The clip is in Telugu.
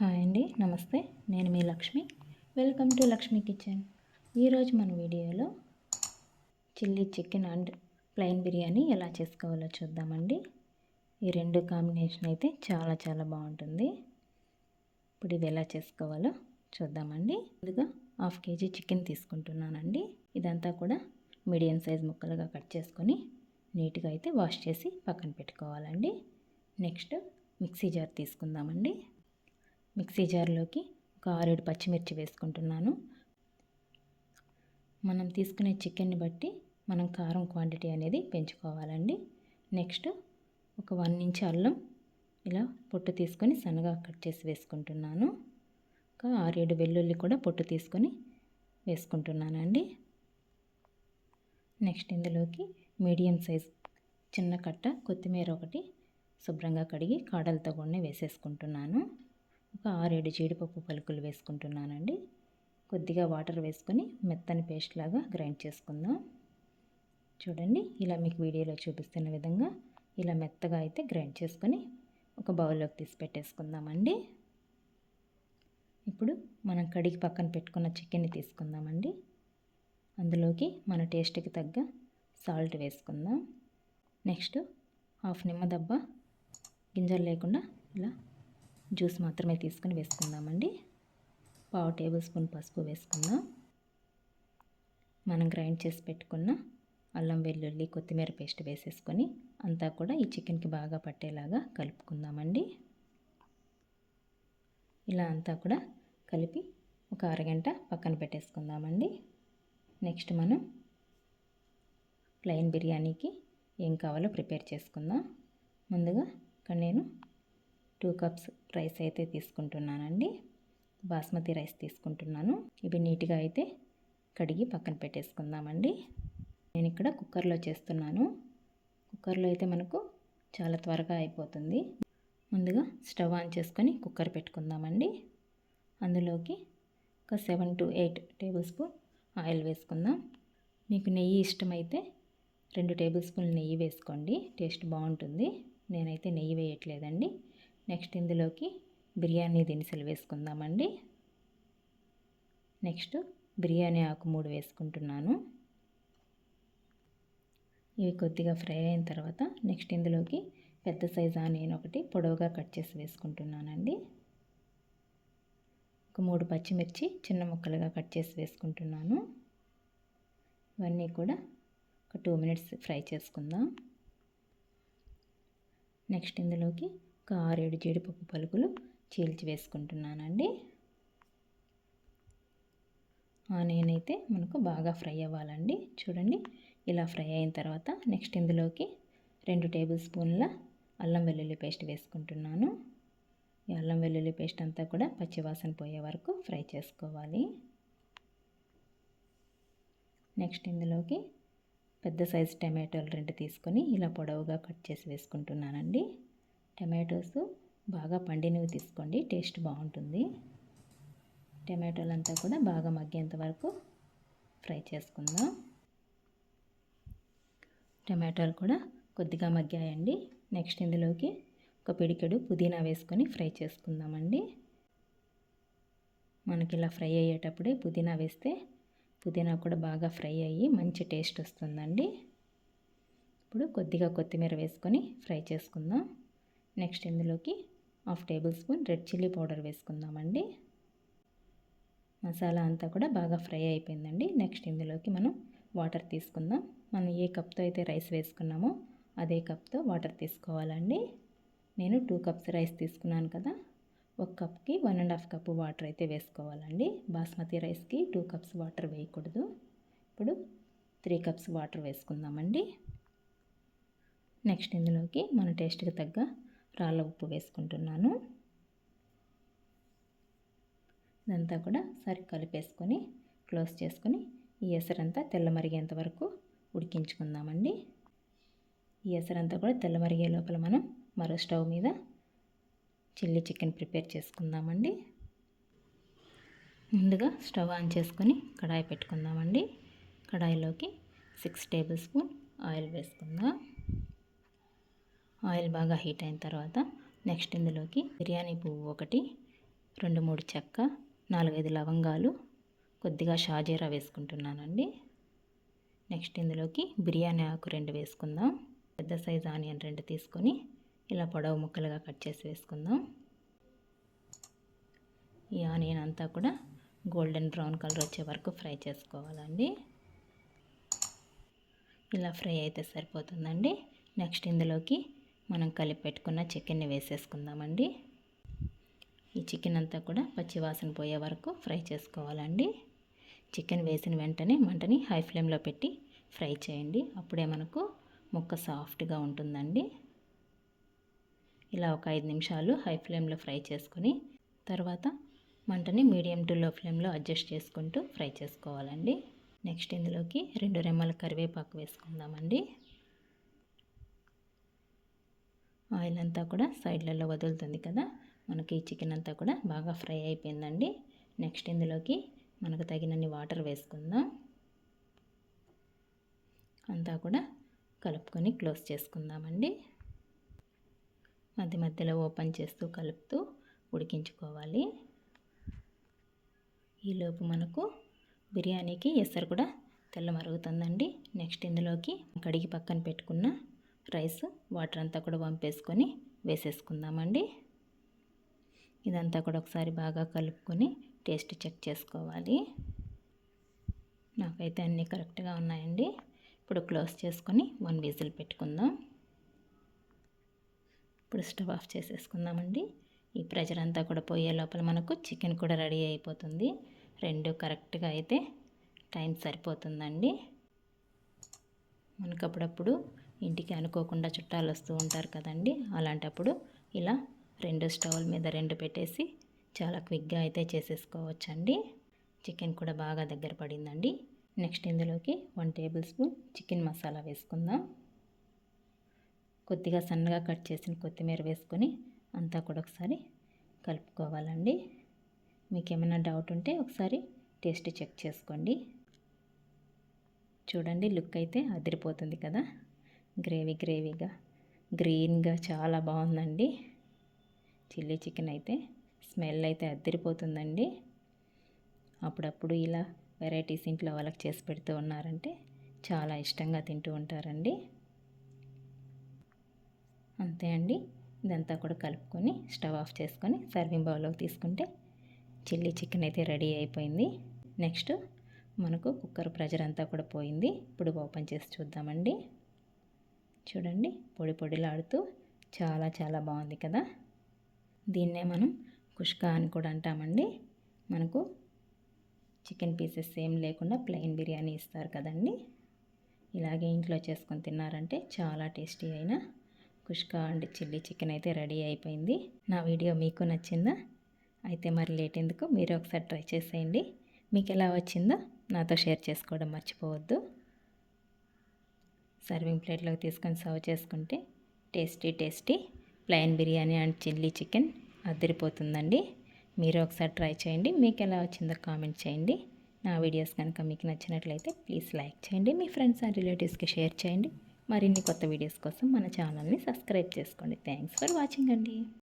హాయ్ అండి నమస్తే. నేను మీ Lakshmi. Welcome to Lakshmi kitchen. ఈరోజు మన వీడియోలో chilli chicken and plain biryani ఎలా చేసుకోవాలో చూద్దామండి. ఈ రెండు కాంబినేషన్ అయితే చాలా చాలా బాగుంటుంది. ఇప్పుడు ఇది ఎలా చేసుకోవాలో చూద్దామండి. ముందుగా హాఫ్ కేజీ చికెన్ తీసుకుంటున్నానండి. ఇదంతా కూడా మీడియం సైజ్ ముక్కలుగా కట్ చేసుకొని నీట్గా అయితే వాష్ చేసి పక్కన పెట్టుకోవాలండి. నెక్స్ట్ మిక్సీ జార్ తీసుకుందామండి. మిక్సీ జార్లోకి ఒక ఆరేడు పచ్చిమిర్చి వేసుకుంటున్నాను. మనం తీసుకునే చికెన్ని బట్టి మనం కారం క్వాంటిటీ అనేది పెంచుకోవాలండి. నెక్స్ట్ ఒక వన్ ఇంచ్ అల్లం ఇలా పొట్టు తీసుకొని సన్నగా కట్ చేసి వేసుకుంటున్నాను. ఒక ఆరేడు వెల్లుల్లి కూడా పొట్టు తీసుకొని వేసుకుంటున్నానండి. నెక్స్ట్ ఇందులోకి మీడియం సైజ్ చిన్న కట్ట కొత్తిమీర ఒకటి శుభ్రంగా కడిగి కాడలతో కూడా వేసేసుకుంటున్నాను. ఒక ఆరేడు జీడిపప్పు పలుకులు వేసుకుంటున్నానండి. కొద్దిగా వాటర్ వేసుకొని మెత్తని పేస్ట్ లాగా గ్రైండ్ చేసుకుందాం. చూడండి ఇలా మీకు వీడియోలో చూపిస్తున్న విధంగా ఇలా మెత్తగా అయితే గ్రైండ్ చేసుకొని ఒక బౌల్లోకి తీసి పెట్టేసుకుందామండి. ఇప్పుడు మనం కడిగి పక్కన పెట్టుకున్న చికెన్ని తీసుకుందామండి. అందులోకి మన టేస్ట్కి తగ్గ సాల్ట్ వేసుకుందాం. నెక్స్ట్ హాఫ్ నిమ్మ దబ్బ గింజలు లేకుండా ఇలా జ్యూస్ మాత్రమే తీసుకుని వేసుకుందామండి. పావు టేబుల్ స్పూన్ పసుపు వేసుకుందాం మనం గ్రైండ్ చేసి పెట్టుకున్న అల్లం వెల్లుల్లి కొత్తిమీర పేస్ట్ వేసేసుకొని అంతా కూడా ఈ చికెన్కి బాగా పట్టేలాగా కలుపుకుందామండి. ఇలా అంతా కూడా కలిపి ఒక అరగంట పక్కన పెట్టేసుకుందామండి. నెక్స్ట్ మనం ప్లెయిన్ బిర్యానీకి ఏం కావాలో ప్రిపేర్ చేసుకుందాం. ముందుగా ఇక్కడ నేను టూ కప్స్ రైస్ అయితే తీసుకుంటున్నానండి. బాస్మతి రైస్ తీసుకుంటున్నాను. ఇవి నీట్గా అయితే కడిగి పక్కన పెట్టేసుకుందామండి. నేను ఇక్కడ కుక్కర్లో చేస్తున్నాను. కుక్కర్లో అయితే మనకు చాలా త్వరగా అయిపోతుంది. ముందుగా స్టవ్ ఆన్ చేసుకొని కుక్కర్ పెట్టుకుందామండి. అందులోకి ఒక seven to eight tablespoon oil వేసుకుందాం. మీకు నెయ్యి ఇష్టమైతే రెండు టేబుల్ స్పూన్లు నెయ్యి వేసుకోండి. టేస్ట్ బాగుంటుంది. నేనైతే నెయ్యి వేయట్లేదండి. నెక్స్ట్ ఇందులోకి బిర్యానీ దినుసులు వేసుకుందామండి. నెక్స్ట్ బిర్యానీ ఆకు మూడు వేసుకుంటున్నాను. ఇవి కొద్దిగా ఫ్రై అయిన తర్వాత నెక్స్ట్ ఇందులోకి పెద్ద సైజ్ ఆనియన్ ఒకటి పొడవుగా కట్ చేసి వేసుకుంటున్నానండి. ఒక మూడు పచ్చిమిర్చి చిన్న ముక్కలుగా కట్ చేసి వేసుకుంటున్నాను. ఇవన్నీ కూడా ఒక టూ మినిట్స్ ఫ్రై చేసుకుందాం. నెక్స్ట్ ఇందులోకి ఒక ఆరేడు జీడిపప్పు పలుకులు చీల్చి వేసుకుంటున్నానండి. ఆనియన్ అయితే మనకు బాగా ఫ్రై అవ్వాలండి. చూడండి ఇలా ఫ్రై అయిన తర్వాత నెక్స్ట్ ఇందులోకి రెండు టేబుల్ స్పూన్ల అల్లం వెల్లుల్లి పేస్ట్ వేసుకుంటున్నాను. ఈ అల్లం వెల్లుల్లి పేస్ట్ అంతా కూడా పచ్చివాసన పోయే వరకు ఫ్రై చేసుకోవాలి. నెక్స్ట్ ఇందులోకి పెద్ద సైజు టమాటోలు రెండు తీసుకొని ఇలా పొడవుగా కట్ చేసి వేసుకుంటున్నానండి. టమాటోస్ బాగా పండినవి తీసుకోండి టేస్ట్ బాగుంటుంది. టమాటోలంతా కూడా బాగా మగ్గేంత వరకు ఫ్రై చేసుకుందాం. టమాటోలు కూడా కొద్దిగా మగ్గాయండి. నెక్స్ట్ ఇందులోకి ఒక పిడికెడు పుదీనా వేసుకొని ఫ్రై చేసుకుందామండి. మనకి ఇలా ఫ్రై అయ్యేటప్పుడే పుదీనా వేస్తే పుదీనా కూడా బాగా ఫ్రై అయ్యి మంచి టేస్ట్ వస్తుందండి. ఇప్పుడు కొద్దిగా కొత్తిమీర వేసుకొని ఫ్రై చేసుకుందాం. నెక్స్ట్ ఇందులోకి half tablespoon red chilli powder వేసుకుందామండి. మసాలా అంతా కూడా బాగా ఫ్రై అయిపోయిందండి. నెక్స్ట్ ఇందులోకి మనం వాటర్ తీసుకుందాం. మనం ఏ కప్తో అయితే రైస్ వేసుకున్నామో అదే కప్తో వాటర్ తీసుకోవాలండి. నేను టూ కప్స్ రైస్ తీసుకున్నాను కదా. ఒక కప్కి one and half cup water అయితే వేసుకోవాలండి. బాస్మతి రైస్కి టూ కప్స్ వాటర్ వేయకూడదు. ఇప్పుడు త్రీ కప్స్ వాటర్ వేసుకుందామండి. నెక్స్ట్ ఇందులోకి మన టేస్ట్కి తగ్గ రాళ్ళ ఉప్పు వేసుకుంటున్నాను. ఇదంతా కూడా సరి కలిపేసుకొని క్లోజ్ చేసుకొని ఈ ఎసరంతా తెల్లమరిగేంత వరకు ఉడికించుకుందామండి. ఈ ఎసరంతా కూడా తెల్లమరిగే లోపల మనం మరో స్టవ్ మీద చిల్లీ చికెన్ ప్రిపేర్ చేసుకుందామండి. ముందుగా స్టవ్ ఆన్ చేసుకొని కడాయి పెట్టుకుందామండి. కడాయిలోకి సిక్స్ టేబుల్ స్పూన్ ఆయిల్ వేసుకుందాం. ఆయిల్ బాగా హీట్ అయిన తర్వాత నెక్స్ట్ ఇందులోకి బిర్యానీ పువ్వు ఒకటి రెండు మూడు చెక్క నాలుగైదు లవంగాలు కొద్దిగా షాజీరా వేసుకుంటున్నానండి. నెక్స్ట్ ఇందులోకి బిర్యానీ ఆకు రెండు వేసుకుందాం. పెద్ద సైజు ఆనియన్ రెండు తీసుకొని ఇలా పొడవు ముక్కలుగా కట్ చేసి వేసుకుందాం. ఈ ఆనియన్ అంతా కూడా గోల్డెన్ బ్రౌన్ కలర్ వచ్చే వరకు ఫ్రై చేసుకోవాలండి. ఇలా ఫ్రై అయితే సరిపోతుందండి. నెక్స్ట్ ఇందులోకి మనం కలిపి పెట్టుకున్న చికెన్ని వేసేసుకుందామండి. ఈ చికెన్ అంతా కూడా పచ్చివాసన పోయే వరకు ఫ్రై చేసుకోవాలండి. చికెన్ వేసిన వెంటనే మంటని హై ఫ్లేమ్లో పెట్టి ఫ్రై చేయండి. అప్పుడే మనకు ముక్క సాఫ్ట్గా ఉంటుందండి. ఇలా ఒక ఐదు నిమిషాలు హై ఫ్లేమ్లో ఫ్రై చేసుకొని తర్వాత మంటని మీడియం టు లో ఫ్లేమ్లో అడ్జస్ట్ చేసుకుంటూ ఫ్రై చేసుకోవాలండి. నెక్స్ట్ ఇందులోకి రెండు రెమ్మల కరివేపాకు వేసుకుందామండి. ఆయిల్ అంతా కూడా సైడ్లలో వదులుతుంది కదా. మనకి చికెన్ అంతా కూడా బాగా ఫ్రై అయిపోయిందండి. నెక్స్ట్ ఇందులోకి మనకు తగినన్ని వాటర్ వేసుకుందాం. అంతా కూడా కలుపుకొని క్లోజ్ చేసుకుందామండి. మధ్య మధ్యలో ఓపెన్ చేస్తూ కలుపుతూ ఉడికించుకోవాలి. ఈలోపు మనకు బిర్యానీకి ఎసరు కూడా తెల్ల మరుగుతుందండి నెక్స్ట్ ఇందులోకి కడిగి పక్కన పెట్టుకున్న రైస్ వాటర్ అంతా కూడా వంపేసుకొని వేసేసుకుందామండి. ఇదంతా కూడా ఒకసారి బాగా కలుపుకొని టేస్ట్ చెక్ చేసుకోవాలి. నాకైతే అన్నీ కరెక్ట్గా ఉన్నాయండి. ఇప్పుడు క్లోజ్ చేసుకొని వన్ విజిల్ పెట్టుకుందాం. ఇప్పుడు స్టవ్ ఆఫ్ చేసేసుకుందామండి. ఈ ప్రెషర్ అంతా కూడా పోయే లోపల మనకు చికెన్ కూడా రెడీ అయిపోతుంది. రెండు కరెక్ట్గా అయితే టైం సరిపోతుందండి. మనకు అప్పుడప్పుడు ఇంటికి అనుకోకుండా చుట్టాలు వస్తూ ఉంటారు కదండి. అలాంటప్పుడు ఇలా రెండు స్టవ్ల మీద రెండు పెట్టేసి చాలా క్విక్గా అయితే చేసేసుకోవచ్చండి. చికెన్ కూడా బాగా దగ్గర పడిందండి. నెక్స్ట్ ఇందులోకి one table spoon chicken masala వేసుకుందాం. కొద్దిగా సన్నగా కట్ చేసిన కొత్తిమీర వేసుకొని అంతా కూడా ఒకసారి కలుపుకోవాలండి. మీకు ఏమైనా డౌట్ ఉంటే ఒకసారి టేస్ట్ చెక్ చేసుకోండి. చూడండి లుక్ అయితే అదిరిపోతుంది కదా. గ్రేవీ గ్రేవీగా గ్రీన్గా చాలా బాగుందండి. చిల్లీ చికెన్ అయితే స్మెల్ అయితే అద్దరిపోతుందండి అప్పుడప్పుడు ఇలా వెరైటీస్ ఇంట్లో వాళ్ళకి చేసి పెడుతూ ఉన్నారంటే చాలా ఇష్టంగా తింటూ ఉంటారండి. అంతే అండి. ఇదంతా కూడా కలుపుకొని స్టవ్ ఆఫ్ చేసుకొని సర్వింగ్ బౌల్లోకి తీసుకుంటే చిల్లీ చికెన్ అయితే రెడీ అయిపోయింది. నెక్స్ట్ మనకు కుక్కర్ ప్రెజర్ అంతా కూడా పోయింది. ఇప్పుడు ఓపెన్ చేసి చూద్దామండి. చూడండి పొడి పొడిలాడుతూ చాలా చాలా బాగుంది కదా. దీన్నే మనం కుష్కా అని కూడా అంటామండి. మనకు చికెన్ పీసెస్ ఏం లేకుండా ప్లెయిన్ బిర్యానీ ఇస్తారు కదండి. ఇలాగే ఇంట్లో చేసుకొని తిన్నారంటే చాలా టేస్టీ అయిన కుష్కా అండ్ చిల్లీ చికెన్ అయితే రెడీ అయిపోయింది. నా వీడియో మీకు నచ్చిందా? అయితే మరి లేట్ ఎందుకు? మీరు ఒకసారి ట్రై చేసేయండి. మీకు ఎలా వచ్చిందో నాతో షేర్ చేసుకోవడం మర్చిపోవద్దు. సర్వింగ్ ప్లేట్లోకి తీసుకొని సర్వ్ చేసుకుంటే tasty tasty plain biryani and chilli chicken అదిరిపోతుందండి. మీరు ఒకసారి ట్రై చేయండి. మీకు ఎలా వచ్చిందో కామెంట్ చేయండి. నా వీడియోస్ కనుక మీకు నచ్చినట్లయితే ప్లీజ్ లైక్ చేయండి. మీ ఫ్రెండ్స్ అండ్ రిలేటివ్స్కి షేర్ చేయండి. మరిన్ని కొత్త వీడియోస్ కోసం మన ఛానల్ని సబ్స్క్రైబ్ చేసుకోండి. థ్యాంక్స్ ఫర్ వాచింగ్ అండి.